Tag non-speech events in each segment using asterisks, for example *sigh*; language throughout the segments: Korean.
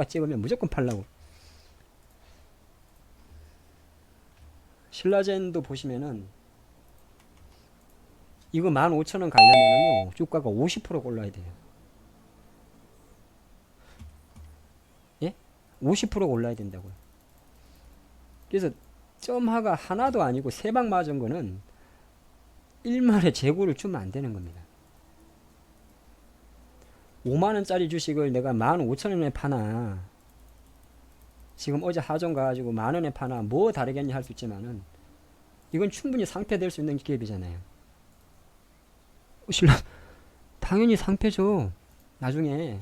종가가 찍으면 무조건 팔라고. 신라젠도 보시면은 이거 15,000원 가려면은요 주가가 50% 올라야 돼요. 예? 50% 올라야 된다고요. 그래서 점화가 하나도 아니고 세 방 맞은 거는 일말의 재고를 주면 안 되는 겁니다. 5만원짜리 주식을 내가 15,000원에 파나 지금 어제 하전 가가지고 만원에 파나 뭐 다르겠냐 할 수 있지만은 이건 충분히 상패될 수 있는 기업이잖아요. 신라 당연히 상패죠. 나중에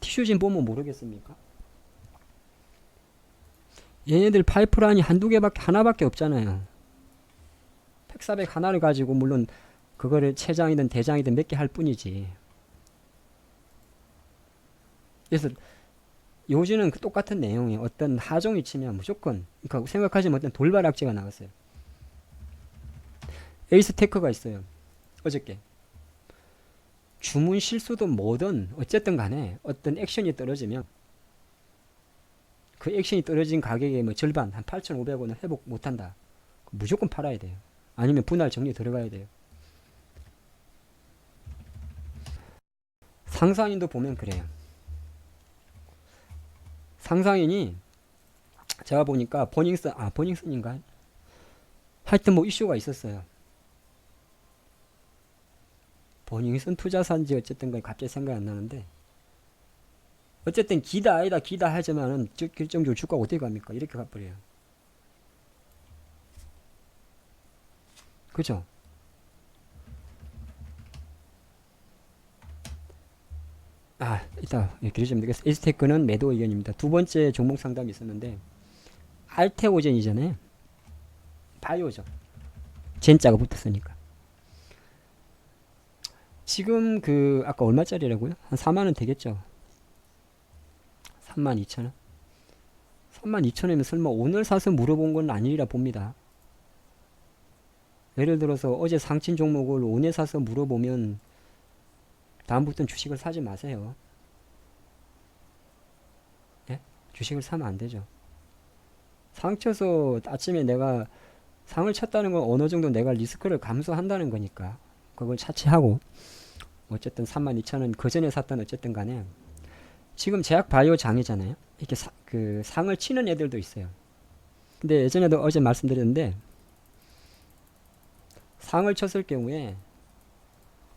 티슈진 보면 모르겠습니까? 얘네들 파이프라인이 한두 개밖에 하나밖에 없잖아요. 팩사백 하나를 가지고 물론 그거를 체장이든 대장이든 몇 개 할 뿐이지. 그래서 요즘은 그 똑같은 내용이 어떤 하종이 치면 무조건 그러니까 생각하시면 어떤 돌발 악재가 나왔어요. 에이스 테크가 있어요. 어저께 주문 실수도 뭐든 어쨌든 간에 어떤 액션이 떨어지면 그 액션이 떨어진 가격의 뭐 절반 한 8,500원을 회복 못한다. 무조건 팔아야 돼요. 아니면 분할 정리 들어가야 돼요. 상상인도 보면 그래요. 상상인이 제가 보니까 버닝썬 아 버닝썬인가 하여튼 뭐 이슈가 있었어요. 버닝썬 투자사인지 어쨌든 간에 갑자기 생각이 안 나는데 어쨌든 기다 아니다 기다 하지만은 즉 결정적으로 주가가 어떻게 갑니까? 이렇게 가버려요. 그죠? 아, 이따 길어지면 되겠어. 에스테크는 매도 의견입니다. 두 번째 종목 상담이 있었는데 알테오젠이잖아요. 바이오죠. 젠자가 붙었으니까. 지금 그 아까 얼마짜리라고요? 한 4만 원 되겠죠. 3만 2천 원. 3만 2천 원이면 설마 오늘 사서 물어본 건 아니라 봅니다. 예를 들어서 어제 상친 종목을 오늘 사서 물어보면 다음부터는 주식을 사지 마세요. 예? 주식을 사면 안 되죠. 상 쳐서 아침에 내가 상을 쳤다는 건 어느 정도 내가 리스크를 감수한다는 거니까 그걸 차치하고 어쨌든 32,000원 그 전에 샀던 어쨌든 간에 지금 제약 바이오 장이잖아요. 이렇게 사, 그 상을 치는 애들도 있어요. 근데 예전에도 어제 말씀드렸는데 상을 쳤을 경우에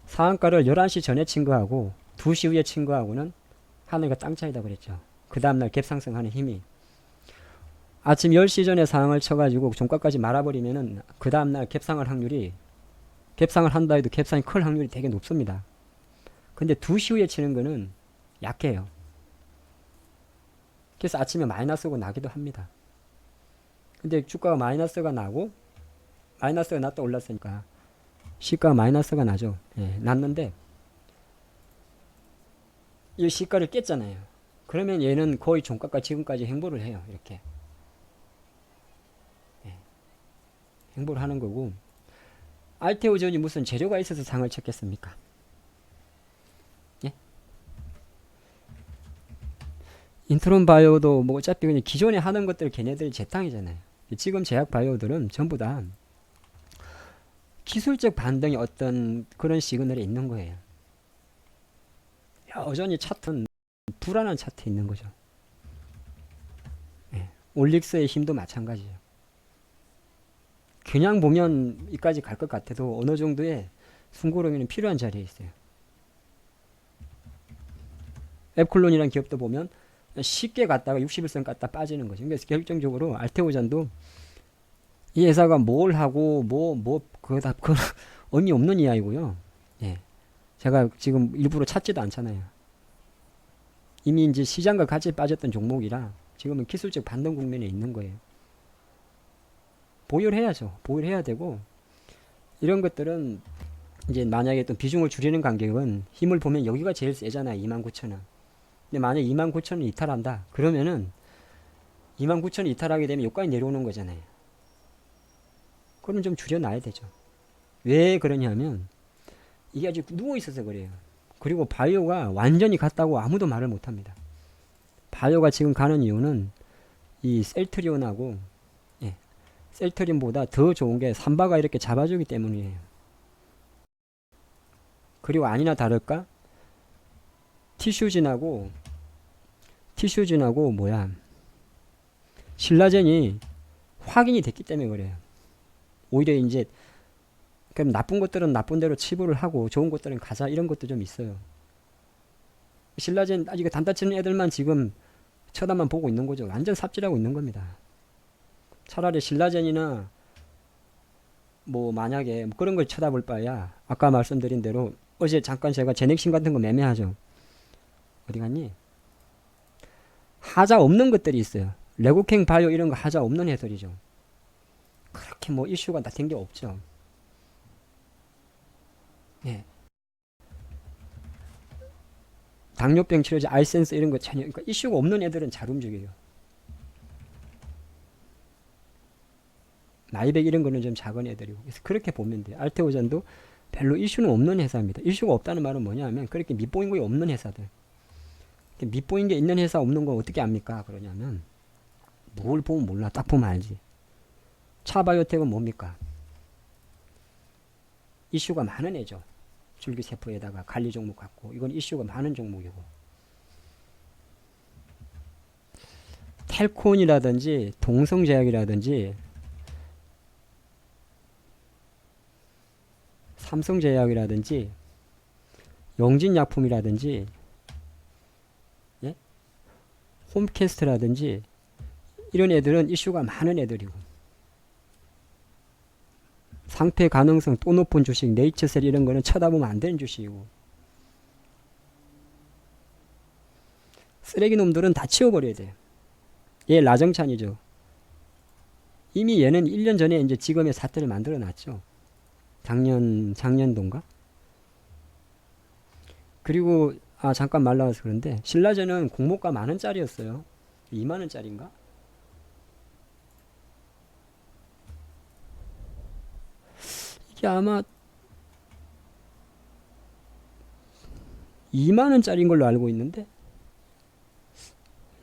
상한가를 11시 전에 친 거하고 2시 후에 친 거하고는 하늘과 땅 차이다 그랬죠. 그 다음날 갭상승하는 힘이 아침 10시 전에 상을 쳐가지고 종가까지 말아버리면은 그 다음날 갭상할 확률이 갭상을 한다 해도 갭상이 클 확률이 되게 높습니다. 근데 2시 후에 치는 거는 약해요. 그래서 아침에 마이너스가 나기도 합니다. 근데 주가가 마이너스가 나고 마이너스가 났다 올랐으니까 시가가 마이너스가 나죠. 예, 났는데 이 시가를 깼잖아요. 그러면 얘는 거의 종가가 지금까지 행보를 해요. 이렇게 예, 행보를 하는 거고 알테오전이 무슨 재료가 있어서 상을 쳤겠습니까? 예? 인트론 바이오도 뭐 어차피 그냥 기존에 하는 것들 걔네들 재탕이잖아요. 지금 제약 바이오들은 전부 다 기술적 반등이 어떤 그런 시그널이 있는 거예요. 여전히 차트는 불안한 차트에 있는 거죠. 예. 올릭스의 힘도 마찬가지죠. 그냥 보면 이까지 갈 것 같아도 어느 정도의 숨고르기는 필요한 자리에 있어요. 앱클론이라는 기업도 보면 쉽게 갔다가 60일선 갔다 빠지는 거죠. 그래서 결정적으로 알테오잔도 이 회사가 뭘 하고 뭐 뭐 그거 다그 의미 없는 이야기고요. 예. 제가 지금 일부러 찾지도 않잖아요. 이미 이제 시장과 같이 빠졌던 종목이라 지금은 기술적 반등 국면에 있는 거예요. 보유를 해야죠. 보유를 해야 되고 이런 것들은 이제 만약에 또 비중을 줄이는 간격은 힘을 보면 여기가 제일 세잖아요. 29,000원. 근데 만약 29,000원 이탈한다. 그러면은 29,000원 이탈하게 되면 여기까지 내려오는 거잖아요. 그럼 좀 줄여놔야 되죠. 왜 그러냐면 이게 아직 누워 있어서 그래요. 그리고 바이오가 완전히 갔다고 아무도 말을 못 합니다. 바이오가 지금 가는 이유는 이 셀트리온하고 예, 셀트리온보다 더 좋은 게 삼바가 이렇게 잡아주기 때문이에요. 그리고 아니나 다를까 티슈진하고 티슈진하고 뭐야 신라젠이 확인이 됐기 때문에 그래요. 오히려 이제 그럼 나쁜 것들은 나쁜 대로 치부를 하고 좋은 것들은 가자 이런 것도 좀 있어요. 신라젠 아직 단타 치는 애들만 지금 쳐다만 보고 있는 거죠. 완전 삽질하고 있는 겁니다. 차라리 신라젠이나 뭐 만약에 뭐 그런 걸 쳐다볼 바야 아까 말씀드린 대로 어제 잠깐 제가 제넥신 같은 거 매매하죠. 어디 갔니? 하자 없는 것들이 있어요. 레고킹 바이오 이런 거 하자 없는 애들이죠. 그렇게 뭐 이슈가 다된게 없죠. 예. 당뇨병 치료제 알센스 이런 거 전혀 그러니까 이슈가 없는 애들은 잘 움직여요. 나이백 이런 거는 좀 작은 애들이고 그래서 그렇게 보면 돼요. 알테오전도 별로 이슈는 없는 회사입니다. 이슈가 없다는 말은 뭐냐면 그렇게 밑보인 게 없는 회사들. 밑보인 게 있는 회사 없는 거 어떻게 압니까? 그러냐면 뭘 보면 몰라. 딱 보면 알지. 차바이오텍은 뭡니까? 이슈가 많은 애죠. 줄기세포에다가 관리 종목 갖고 이건 이슈가 많은 종목이고 텔콘이라든지 동성제약이라든지 삼성제약이라든지 영진약품이라든지 예? 홈캐스트라든지 이런 애들은 이슈가 많은 애들이고 상패 가능성 또 높은 주식 네이처셀 이런 거는 쳐다보면 안 되는 주식이고 쓰레기 놈들은 다 치워버려야 돼요. 얘 라정찬이죠. 이미 얘는 1년 전에 이제 지금의 사태를 만들어 놨죠. 작년 작년도인가? 그리고 아 잠깐 말 나와서 그런데 신라제는 공모가 만 원짜리였어요. 2만 원짜리인가? 이게 아마 2만 원짜리인 걸로 알고 있는데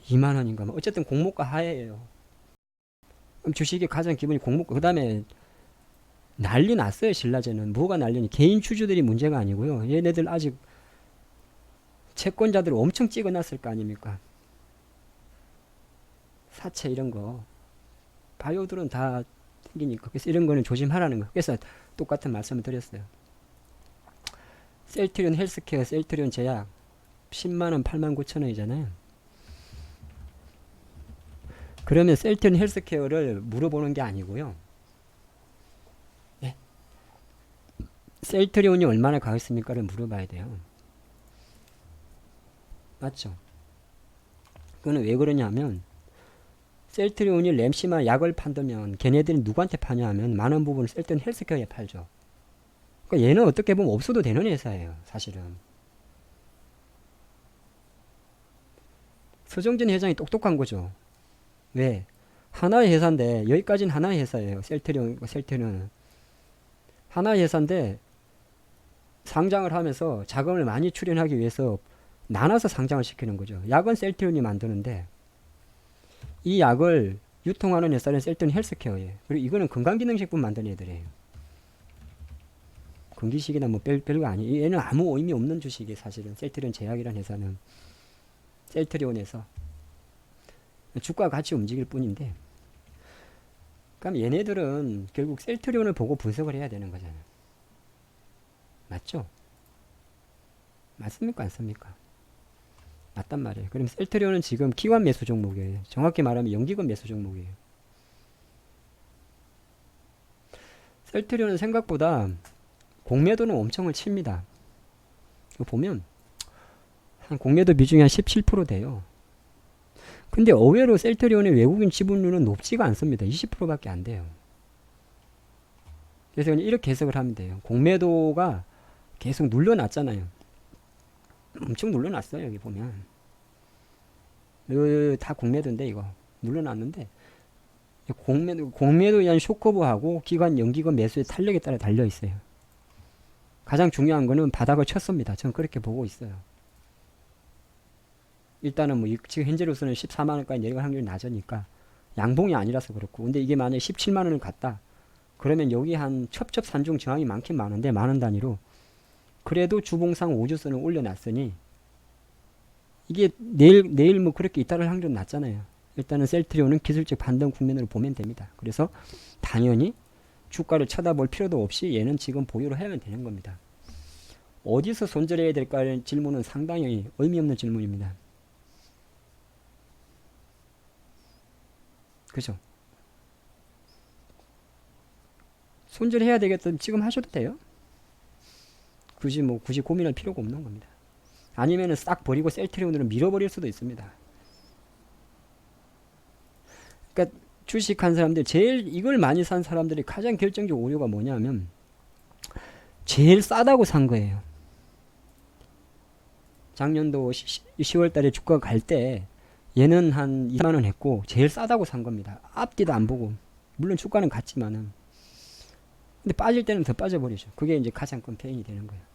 2만 원인가? 뭐. 어쨌든 공모가 하에예요. 그럼 주식의 가장 기본이 공모가 그다음에 난리 났어요 신라제는. 뭐가 난리니? 개인 주주들이 문제가 아니고요. 얘네들 아직 채권자들 엄청 찍어놨을 거 아닙니까? 사채 이런 거. 바이오들은 다 생기니까. 그래서 이런 거는 조심하라는 거 그래서 똑같은 말씀을 드렸어요. 셀트리온 헬스케어 셀트리온 제약 10만원 8만 9천원이잖아요. 그러면 셀트리온 헬스케어를 물어보는 게 아니고요. 셀트리온이 얼마나 가겠습니까를 물어봐야 돼요. 맞죠? 그거는 왜 그러냐면 셀트리온이 램시마 약을 판다면 걔네들이 누구한테 파냐 하면 많은 부분을 셀트리온 헬스케어에 팔죠. 그러니까 얘는 어떻게 보면 없어도 되는 회사예요. 사실은. 서정진 회장이 똑똑한 거죠. 왜? 하나의 회사인데 여기까지는 하나의 회사예요. 셀트리온, 셀트리온은. 하나의 회사인데 상장을 하면서 자금을 많이 출연하기 위해서 나눠서 상장을 시키는 거죠. 약은 셀트리온이 만드는데 이 약을 유통하는 회사는 셀트리온 헬스케어예요. 그리고 이거는 건강기능식품 만드는 애들이에요. 건기식이나 뭐 별, 별거 아니에요. 얘는 아무 의미 없는 주식이 사실은 셀트리온 제약이라는 회사는 셀트리온에서 주가 같이 움직일 뿐인데 그럼 얘네들은 결국 셀트리온을 보고 분석을 해야 되는 거잖아요. 맞죠? 맞습니까? 안습니까? 맞단 말이에요. 그럼 셀트리온은 지금 기관 매수 종목이에요. 정확히 말하면 연기금 매수 종목이에요. 셀트리온은 생각보다 공매도는 엄청을 칩니다. 보면 한 공매도 비중이 한 17% 돼요. 근데 의외로 셀트리온의 외국인 지분율은 높지가 않습니다. 20%밖에 안 돼요. 그래서 이렇게 해석을 하면 돼요. 공매도가 계속 눌러놨잖아요. 엄청 눌러놨어요. 여기 보면. 다 공매도인데 이거 눌러놨는데 공매도 공매도에 의한 쇼커브하고 기관 연기금 매수의 탄력에 따라 달려 있어요. 가장 중요한 거는 바닥을 쳤습니다. 저는 그렇게 보고 있어요. 일단은 뭐 이- 지금 현재로서는 14만 원까지 내려갈 확률이 낮으니까 양봉이 아니라서 그렇고 근데 이게 만약에 17만 원을 갔다 그러면 여기 한 첩첩산중 저항이 많긴 많은데 만원 단위로 그래도 주봉상 5주선을 올려놨으니 이게 내일 내일 뭐 그렇게 이탈할 확률은 낮잖아요. 일단은 셀트리온은 기술적 반등 국면으로 보면 됩니다. 그래서 당연히 주가를 쳐다볼 필요도 없이 얘는 지금 보유를 하면 되는 겁니다. 어디서 손절해야 될까라는 질문은 상당히 의미 없는 질문입니다. 그죠? 손절해야 되겠다면 지금 하셔도 돼요. 굳이 뭐 굳이 고민할 필요가 없는 겁니다. 아니면은 싹 버리고 셀트리온으로 밀어버릴 수도 있습니다. 그러니까 주식한 사람들 제일 이걸 많이 산 사람들이 가장 결정적 오류가 뭐냐면 제일 싸다고 산 거예요. 작년도 10월 달에 주가가 갈때 얘는 한 2만 원 했고 제일 싸다고 산 겁니다. 앞뒤도 안 보고 물론 주가는 같지만은 근데 빠질 때는 더 빠져버리죠. 그게 이제 가장 큰 페인이 되는 거예요.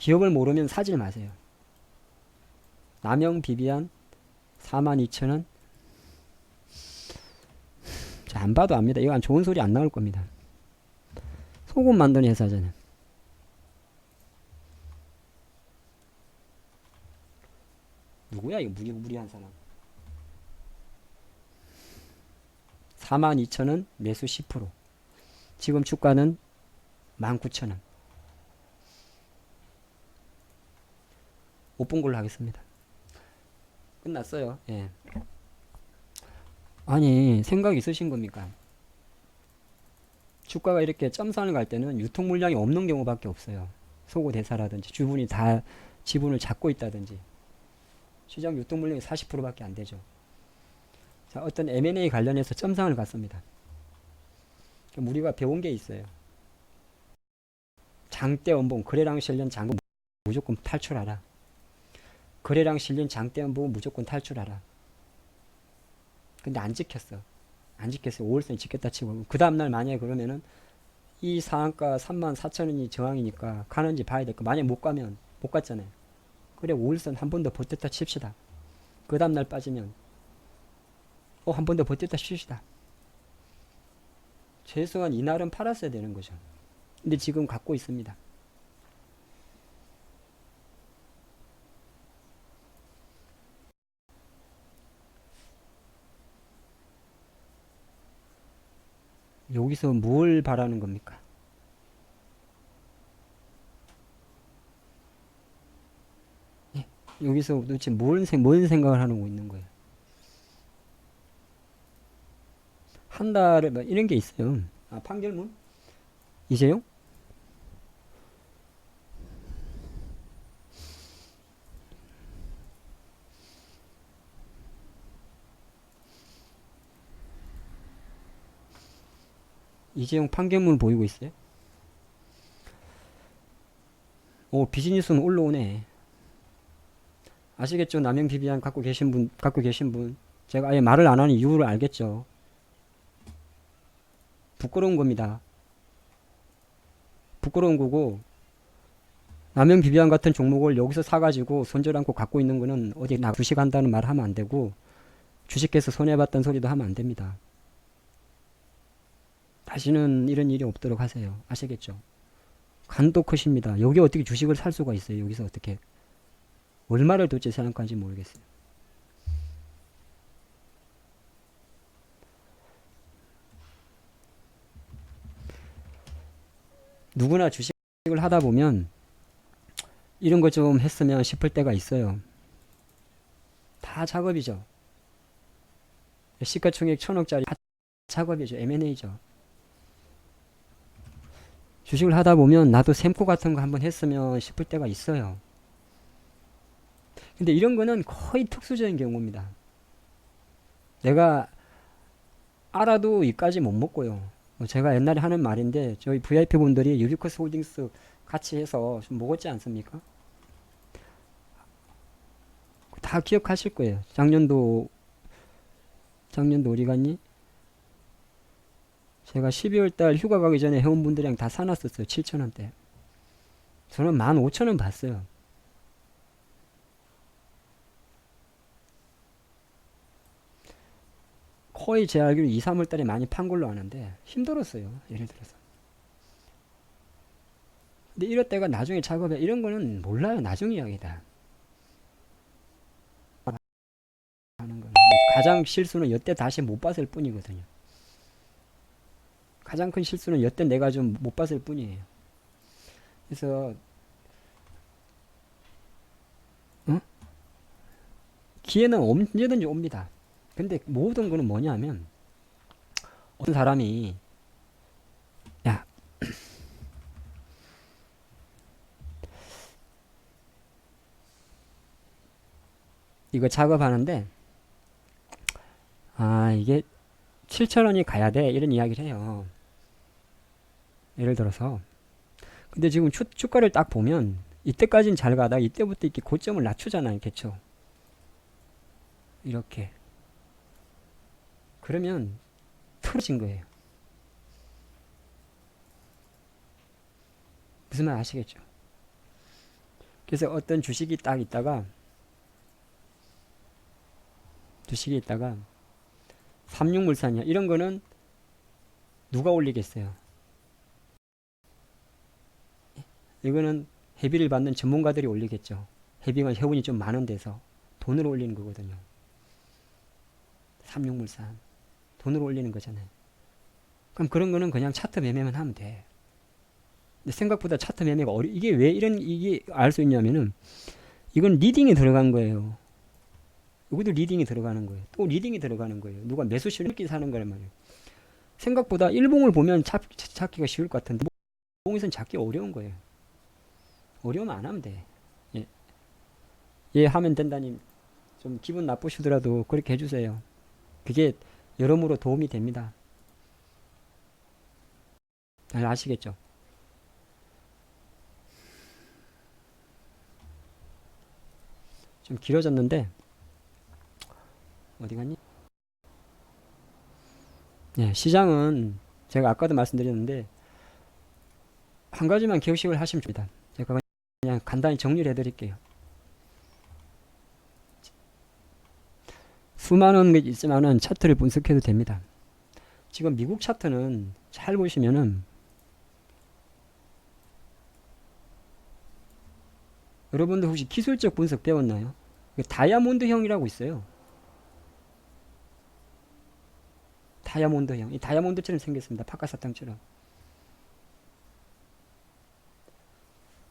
기업을 모르면 사질 마세요. 남영 비비안 42,000원 자, 안 봐도 압니다. 이거 안 좋은 소리 안 나올 겁니다. 소금 만드는 회사잖아요. 누구야 이거 무리무리한 사람 42,000원 매수 10% 지금 주가는 19,000원 못 본 걸로 하겠습니다 끝났어요 예. 아니 생각 있으신 겁니까 주가가 이렇게 점선을 갈 때는 유통 물량이 없는 경우밖에 없어요 소고 대사라든지 주분이 다 지분을 잡고 있다든지 시장 유통 물량이 40%밖에 안 되죠. 자, 어떤 M&A 관련해서 점상을 갔습니다. 그럼 우리가 배운 게 있어요. 장대 원봉, 거래량 실린 장부 무조건 탈출하라. 거래량 실린 장대 원봉 무조건 탈출하라. 근데 안 지켰어. 안 지켰어요. 5월선 지켰다 치고. 그 다음날 만약에 그러면은 이 상한가 3만 4천 원이 저항이니까 가는지 봐야 될 거. 만약에 못 가면 못 갔잖아요. 그래 5일선 한 번 더 버텼다 칩시다. 그 다음날 빠지면 어 한 번 더 버텼다 칩시다. 최소한 이날은 팔았어야 되는 거죠. 근데 지금 갖고 있습니다. 여기서 뭘 바라는 겁니까? 여기서 도대체 뭔, 생, 뭔 생각을 하고 있는 거예요? 한 달에 뭐 이런 게 있어요. 아, 판결문? 이재용? 이재용 판결문 보이고 있어요? 오, 비즈니스는 올라오네. 아시겠죠? 남영 비비안 갖고 계신 분, 갖고 계신 분. 제가 아예 말을 안 하는 이유를 알겠죠? 부끄러운 겁니다. 부끄러운 거고, 남영 비비안 같은 종목을 여기서 사가지고 손절 않고 갖고 있는 거는 어디 나 주식한다는 말 하면 안 되고, 주식해서 손해봤던 소리도 하면 안 됩니다. 다시는 이런 일이 없도록 하세요. 아시겠죠? 간도 크십니다. 여기 어떻게 주식을 살 수가 있어요? 여기서 어떻게. 얼마를 도대체 생각하는지 모르겠어요. 누구나 주식을 하다 보면 이런 거 좀 했으면 싶을 때가 있어요. 다 작업이죠. 시가총액 천억짜리 다 작업이죠. M&A죠. 주식을 하다 보면 나도 샘코 같은 거 한번 했으면 싶을 때가 있어요. 근데 이런 거는 거의 특수적인 경우입니다. 내가 알아도 이까지 못 먹고요. 뭐 제가 옛날에 하는 말인데 저희 VIP 분들이 유비커스 홀딩스 같이 해서 좀 먹었지 않습니까? 다 기억하실 거예요. 작년도 작년도 갔니? 제가 12월달 휴가 가기 전에 회원분들이랑 다 사놨었어요. 7천원대 저는 15,000원 봤어요. 거의 제 알기로 2, 3월달에 많이 판 걸로 아는데 힘들었어요. 예를 들어서. 근데 이럴 때가 나중에 작업해 이런 거는 몰라요. 나중 이야기다. 하는 건 가장 실수는 여태 다시 못 봤을 뿐이거든요. 가장 큰 실수는 여태 내가 좀 못 봤을 뿐이에요. 그래서 어? 기회는 언제든지 옵니다. 근데 모든 거는 뭐냐면 어떤 사람이 야 *clears throat* 이거 작업하는데 아 이게 7천원이 가야 돼 이런 이야기를 해요 예를 들어서. 근데 지금 주, 주가를 딱 보면 이때까지는 잘 가다 이때부터 이렇게 고점을 낮추잖아요 개초. 이렇게. 그러면 틀어진 거예요. 무슨 말 아시겠죠? 그래서 어떤 주식이 딱 있다가 주식이 있다가 삼육물산이야. 이런 거는 누가 올리겠어요 이거는 해비를 받는 전문가들이 올리겠죠 해비가 회원이 좀 많은 데서 돈으로 올리는 거거든요 삼육물산 돈으로 올리는 거잖아요 그럼 그런 거는 그냥 차트 매매만 하면 돼 근데 생각보다 차트 매매가 어려 이게 왜 이런 이게 알 수 있냐면은 이건 리딩이 들어간 거예요 여기도 리딩이 들어가는 거예요. 또 리딩이 들어가는 거예요. 누가 매수 실력이 사는 거란 말이에요. 생각보다 일봉을 보면 찾, 찾기가 쉬울 것 같은데 일봉에서는 찾기 어려운 거예요. 어려우면 안 하면 돼. 예. 예, 하면 된다님. 좀 기분 나쁘시더라도 그렇게 해주세요. 그게 여러모로 도움이 됩니다. 잘 아시겠죠? 좀 길어졌는데 어디 갔니? 네, 시장은 제가 아까도 말씀드렸는데 한 가지만 기억식을 하시면 됩니다. 간단히 정리를 해드릴게요. 수많은 게 있지만은 차트를 분석해도 됩니다. 지금 미국 차트는 잘 보시면은 여러분들 혹시 기술적 분석 배웠나요? 다이아몬드형이라고 있어요. 다이아몬드형. 이 다이아몬드처럼 생겼습니다. 파카사탕처럼.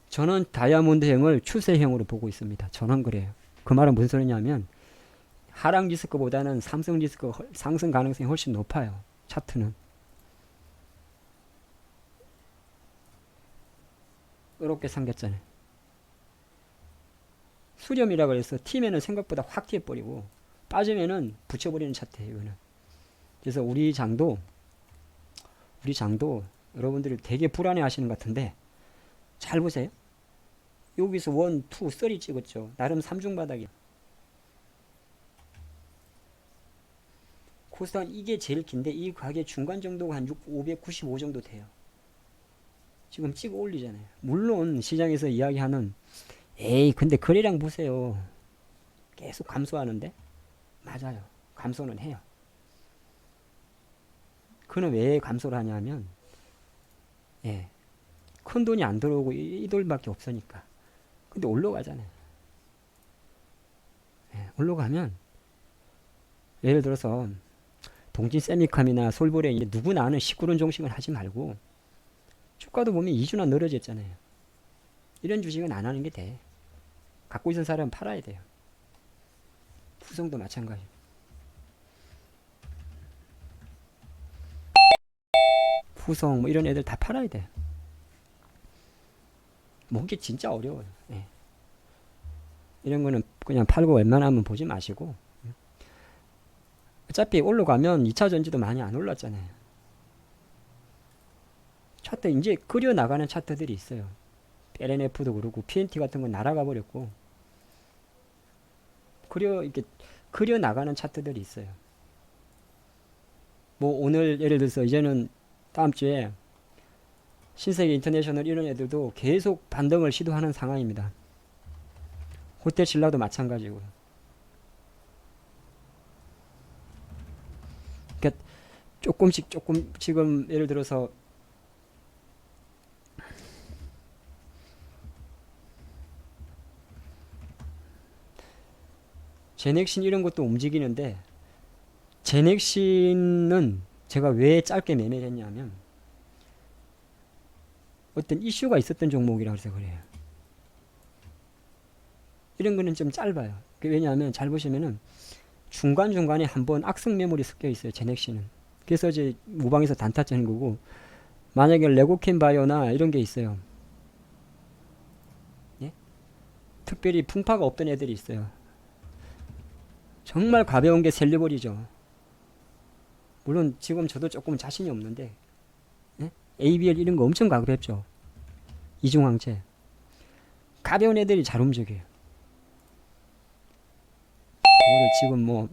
저는 다이아몬드형을 추세형으로 보고 있습니다. 저는 그래요. 그 말은 무슨 소리냐면 하락 리스크보다는 상승 리스크 상승 가능성이 훨씬 높아요. 차트는. 이렇게 생겼잖아요. 수렴이라 그래서 팀에는 생각보다 확 튀어버리고 빠지면은 붙여버리는 차트예요. 이거는. 그래서 우리 장도 우리 장도 여러분들이 되게 불안해 하시는 것 같은데 잘 보세요. 여기서 원, 투, 쓰리 찍었죠. 나름 삼중 바닥이야. 코스닥 이게 제일 긴데 이 가게 중간 정도가 한 6, 595 정도 돼요. 지금 찍어 올리잖아요. 물론 시장에서 이야기하는 에이 근데 거래량 보세요. 계속 감소하는데 맞아요. 감소는 해요. 그는 왜 감소를 하냐면 예, 큰 돈이 안 들어오고 이, 이 돈밖에 없으니까. 근데 올라가잖아요. 예, 올라가면 예를 들어서 동진 세미캄이나 솔보레 누구나 아는 시끄러운 종식을 하지 말고 주가도 보면 2주나 늘어졌잖아요. 이런 주식은 안 하는 게 돼. 갖고 있는 사람은 팔아야 돼요. 후성도 마찬가지. 후성 뭐 이런 애들 다 팔아야 돼. 먹기 진짜 어려워요. 예. 이런 거는 그냥 팔고 웬만하면 보지 마시고 어차피 올라가면 2차 전지도 많이 안 올랐잖아요. 차트 이제 그려 나가는 차트들이 있어요. LNF도 그렇고 PNT 같은 건 날아가 버렸고 그려 이렇게 그려 나가는 차트들이 있어요. 뭐 오늘 예를 들어서 이제는 다음 주에 신세계 인터내셔널 이런 애들도 계속 반등을 시도하는 상황입니다. 호텔 신라도 마찬가지고. 조금씩 조금 지금 예를 들어서 제넥신 이런 것도 움직이는데 제넥신은 제가 왜 짧게 매매를 했냐면 어떤 이슈가 있었던 종목이라 그래서 그래요. 이런 거는 좀 짧아요. 그 왜냐하면 잘 보시면은 중간중간에 한번 악성 매물이 섞여 있어요. 제넥신은. 그래서 이제 무방에서 단타 치는 거고 만약에 레고캔 바이오나 이런 게 있어요. 예? 특별히 풍파가 없던 애들이 있어요. 정말 가벼운 게 셀려버리죠. 물론 지금 저도 조금 자신이 없는데 예? ABL 이런 거 엄청 가급했죠. 이중항체. 가벼운 애들이 잘 움직여요. 그거를 지금 뭐,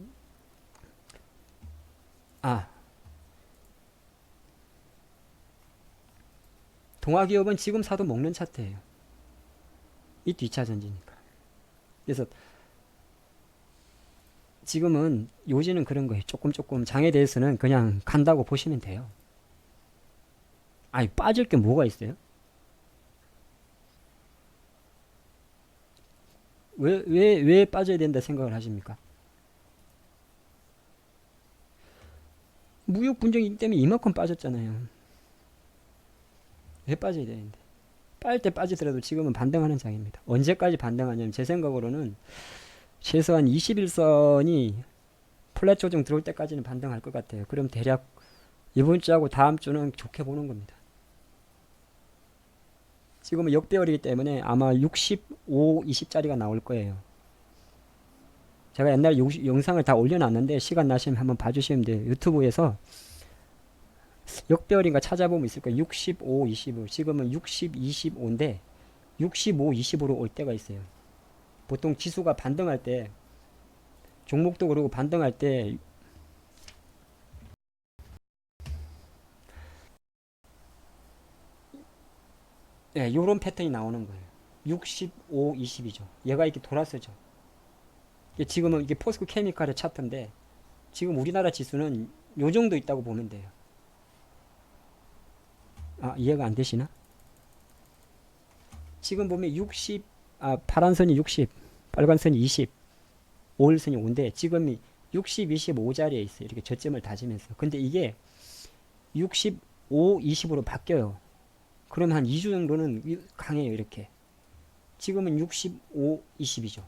아. 동아기업은 지금 사도 먹는 차트예요. 이 뒷차 전지니까. 그래서 지금은 요지는 그런 거예요. 조금 조금 장에 대해서는 그냥 간다고 보시면 돼요. 아니 빠질 게 뭐가 있어요? 왜 왜 왜 빠져야 된다 생각을 하십니까? 무역 분쟁이기 때문에 이만큼 빠졌잖아요. 왜 빠져야 되는데? 빠질 때 빠지더라도 지금은 반등하는 장입니다. 언제까지 반등하냐면 제 생각으로는 최소한 21선이 플랫 조정 들어올 때까지는 반등할 것 같아요. 그럼 대략 이번 주하고 다음 주는 좋게 보는 겁니다. 지금은 역배열이기 때문에 아마 65, 20짜리가 나올 거예요. 제가 옛날에 요- 영상을 다 올려놨는데 시간 나시면 한번 봐주시면 돼요. 유튜브에서 역배열인가 찾아보면 있을 거예요. 65, 25. 지금은 60, 25인데 65, 25로 올 때가 있어요. 보통 지수가 반등할 때 종목도 그러고 반등할 때 예, 요런 패턴이 나오는 거예요. 65, 20이죠. 얘가 이렇게 돌아서죠. 지금은 이게 포스코 케미칼의 차트인데 지금 우리나라 지수는 요 정도 있다고 보면 돼요. 아, 이해가 안 되시나? 지금 보면 60, 아, 파란 선이 60, 빨간 선이 20, 5일 선이 5인데 지금이 60, 25 자리에 있어요. 이렇게 저점을 다지면서. 근데 이게 65, 20으로 바뀌어요. 그러면 한 2주 정도는 이- 강해요. 이렇게. 지금은 65, 20이죠.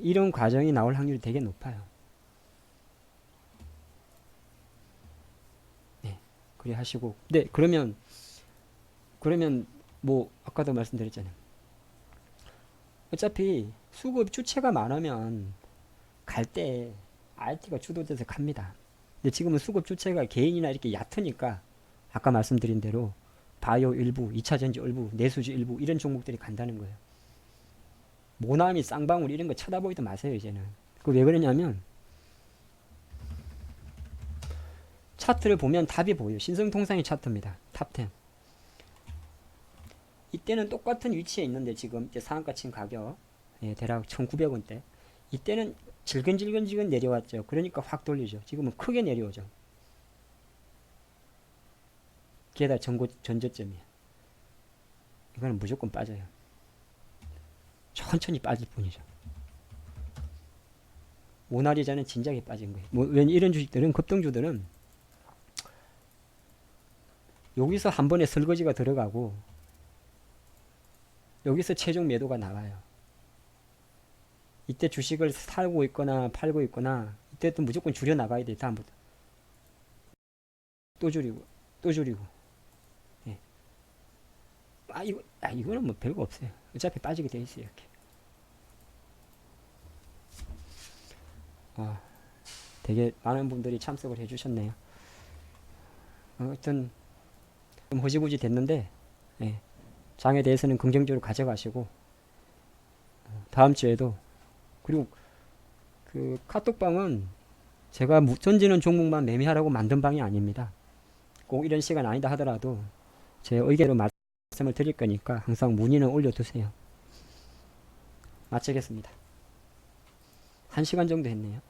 이런 과정이 나올 확률이 되게 높아요. 네, 그래 하시고. 네, 그러면 그러면 뭐 아까도 말씀드렸잖아요. 어차피 수급 주체가 많으면 갈 때 RT가 주도돼서 갑니다. 근데 지금은 수급 주체가 개인이나 이렇게 얕으니까 아까 말씀드린 대로 바이오 일부, 2차 전지 일부, 내수주 일부 이런 종목들이 간다는 거예요. 모나미, 쌍방울 이런 거 쳐다보지도 마세요 이제는. 그 왜 그러냐면 차트를 보면 답이 보여요. 신성통상의 차트입니다. 탑10. 이때는 똑같은 위치에 있는데 지금 이제 상한가 친 가격 예, 대략 1,900원대. 이때는 질근질근질근 내려왔죠. 그러니까 확 돌리죠. 지금은 크게 내려오죠. 게다가 전고 전저점이야. 이거는 무조건 빠져요. 천천히 빠질 뿐이죠. 모나리자는 진작에 빠진 거예요. 뭐, 왜 이런 주식들은 급등주들은 여기서 한 번에 설거지가 들어가고 여기서 최종 매도가 나와요. 이때 주식을 사고 있거나 팔고 있거나 이때 또 무조건 줄여 나가야 돼 다음부터 또 줄이고 또 줄이고 예. 아 이거 아 이거는 뭐 별거 없어요. 어차피 빠지게 돼 있어요 이렇게. 아 되게 많은 분들이 참석을 해주셨네요. 아무튼 좀 허지부지 됐는데 예. 장에 대해서는 긍정적으로 가져가시고 어, 다음 주에도 그리고 그 카톡방은 제가 무- 던지는 종목만 매매하라고 만든 방이 아닙니다. 꼭 이런 시간 아니다 하더라도 제 의견으로 말씀을 드릴 거니까 항상 문의는 올려두세요. 마치겠습니다. 한 시간 정도 했네요.